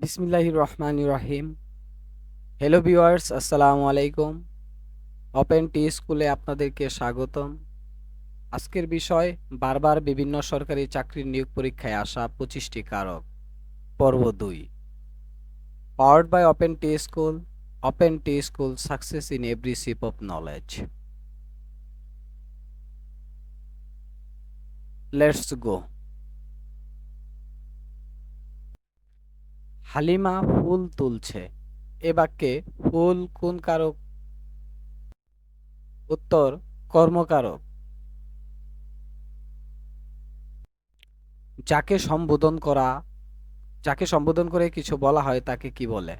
বিসমিল্লাহির রহমান রহিম। Hello viewers আসসালামু আলাইকুম। ওপেন টি স্কুলে আপনাদেরকে স্বাগতম। আজকের বিষয়, বারবার বিভিন্ন সরকারি চাকরির নিয়োগ পরীক্ষায় আসা পঁচিশটি কারক। পর্ব দুই। Powered by open T school open T school success in every sip of knowledge let's go Halima ফুল তুলছে। এ বাক্যে ফুল কোন কারক? উত্তর, কর্মকারক। যাকে সম্বোধন করা, যাকে সম্বোধন করে কিছু বলা হয় তাকে কি বলে?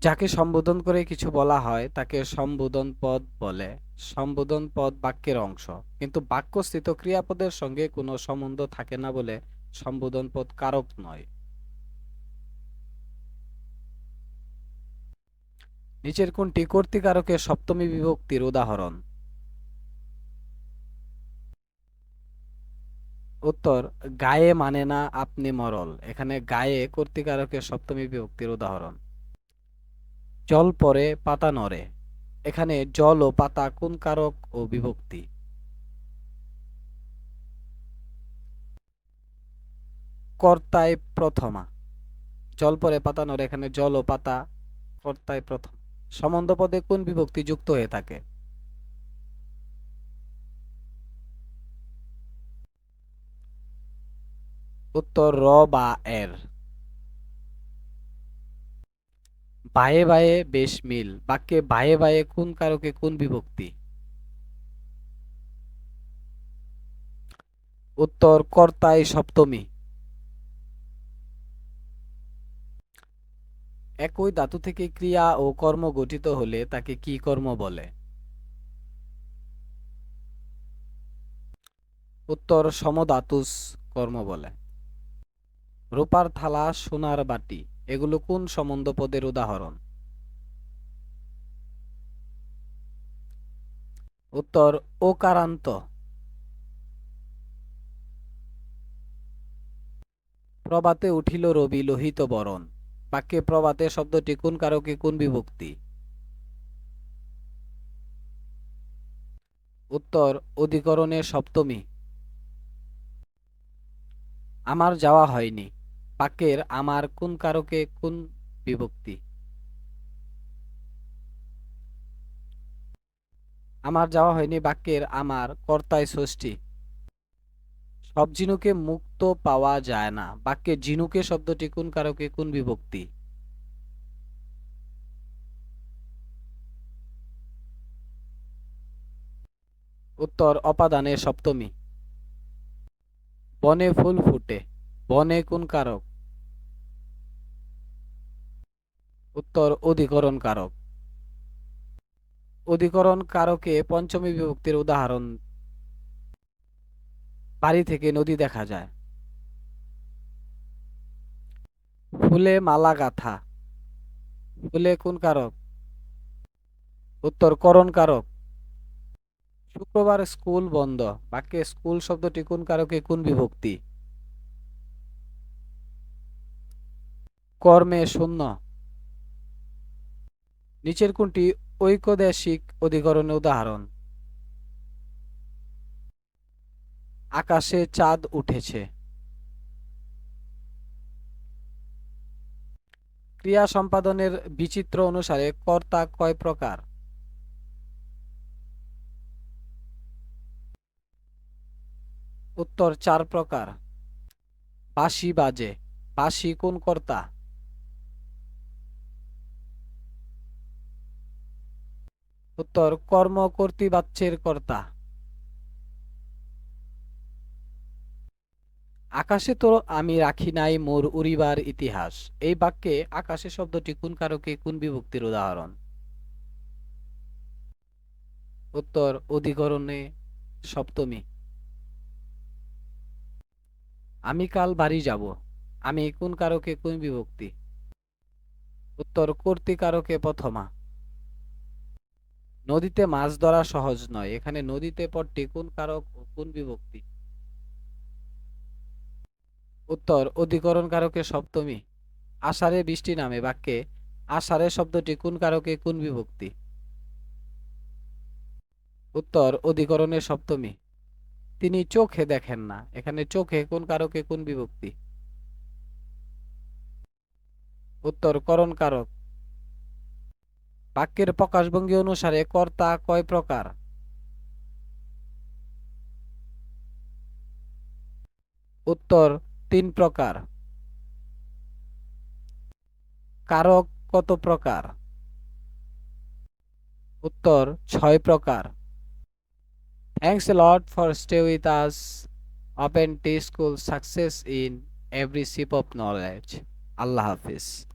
যাকে সম্বোধন করে কিছু বলা হয়, তাকে সম্বোধন পদ বলে। সম্বোধন পদ বাক্যের অংশ। কিন্তু বাক্যস্থিত ক্রিয়াপদের সঙ্গে কোনো সম্বন্ধ থাকে না বলে সম্বোধন পদ কারক নয়। নিচের কোনটি কর্তৃকারকের সপ্তমী বিভক্তির উদাহরণ? উত্তর, গায়ে মানে না, আপনি মরল। এখানে গায়ে কর্তৃকারকের সপ্তমী বিভক্তির উদাহরণ। জল পরে পাতা নড়ে। এখানে জল ও পাতা কোন কারক ও বিভক্তি? কর্তায় প্রথমা। জল পরে পাতা নড়ে, এখানে জল ও পাতা কর্তায় প্রথম। সম্বন্ধ পদে কোন বিভক্তি যুক্ত হয়ে থাকে? উত্তর র বা এর। বায়ে বায়ে বেশ মিল। বাক্যে বায়ে বায়ে কোন কারকে কোন বিভক্তি? উত্তর কর্তায় সপ্তমী। একই ধাতু থেকে ক্রিয়া ও কর্ম গঠিত হলে তাকে কি কর্ম বলে? উত্তর, সমধাতুস কর্ম বলে। রূপার থালা সোনার বাটি। এগুলো কোন সম্বন্ধ পদের উদাহরণ? উত্তর, ওকারান্ত। প্রবাতে উঠিল রবি লোহিত বরণ। বাক্যে প্রবাতে শব্দটি কোন কারকে কোন বিভক্তি? উত্তর অধিকরণের সপ্তমী। আমার যাওয়া হয়নি। বাক্যের আমার কোন কারকে কোন বিভক্তি? আমার যাওয়া হয়নি বাক্যের আমার কর্তায় ষষ্ঠী সব জিনুকে মুক্ত পাওয়া যায় না। বাক্যে জিনুকে শব্দটি কোন কারকে কোন বিভক্তি? উত্তর অপাদানের সপ্তমী। বনে ফুল ফুটে। বনে কোন কারক? উত্তর অধিকরণ কারক অধিকরণ কারকে পঞ্চমী বিভক্তির উদাহরণ। বাড়ি থেকে নদী দেখা যায়। ফুলে মালা গাথা। ফুলে কোন কারক? উত্তর করণ কারক শুক্রবার স্কুল বন্ধ। বাক্যে স্কুল শব্দটি কোন কারকে কোন বিভক্তি? কর্মে শূন্য। নিচের কোনটি ঐকদেশিক অধিকরণের উদাহরণ। আকাশে চাঁদ উঠেছে। ক্রিয়া সম্পাদনের বিচিত্র অনুসারে কর্তা কয় প্রকার? উত্তর চার প্রকার। বাঁশি বাজে। বাঁশি কোন কর্তা? উত্তর, কর্ম কর্তৃবাচ্যের কর্তা। আকাশে তো আমি রাখি নাই মোর উড়িবার ইতিহাস। এই বাক্যে আকাশে শব্দটি কোন কারকে, কোন বিভক্তির উদাহরণ? উত্তর, অধিকরণে সপ্তমী। আমি কাল বাড়ি যাব। আমি কোন কারকে, কোন বিভক্তি? উত্তর, কর্তৃকারকে প্রথমা। নদীতে মাছ ধরা সহজ নয়। এখানে নদীতে পদটি কোন কারক ও কোন বিভক্তি? উত্তর, অধিকরণ কারকে সপ্তমী। আষাঢ়ে বৃষ্টি নামে বাক্যে, আষাঢ়ে শব্দটি কোন কারকে কোন বিভক্তি? উত্তর অধিকরণের সপ্তমী। তিনি চোখে দেখেন না। এখানে চোখে কোন কারকে কোন বিভক্তি? উত্তর, করণ কারক। বাক্যের প্রকাশভঙ্গি অনুসারে কর্তা কয় প্রকার? উত্তর, তিন প্রকার। কারক কত প্রকার? উত্তর, ছয় প্রকার। Thanks a lot for stay with us. Open school success in in ship of knowledge Allah Hafiz.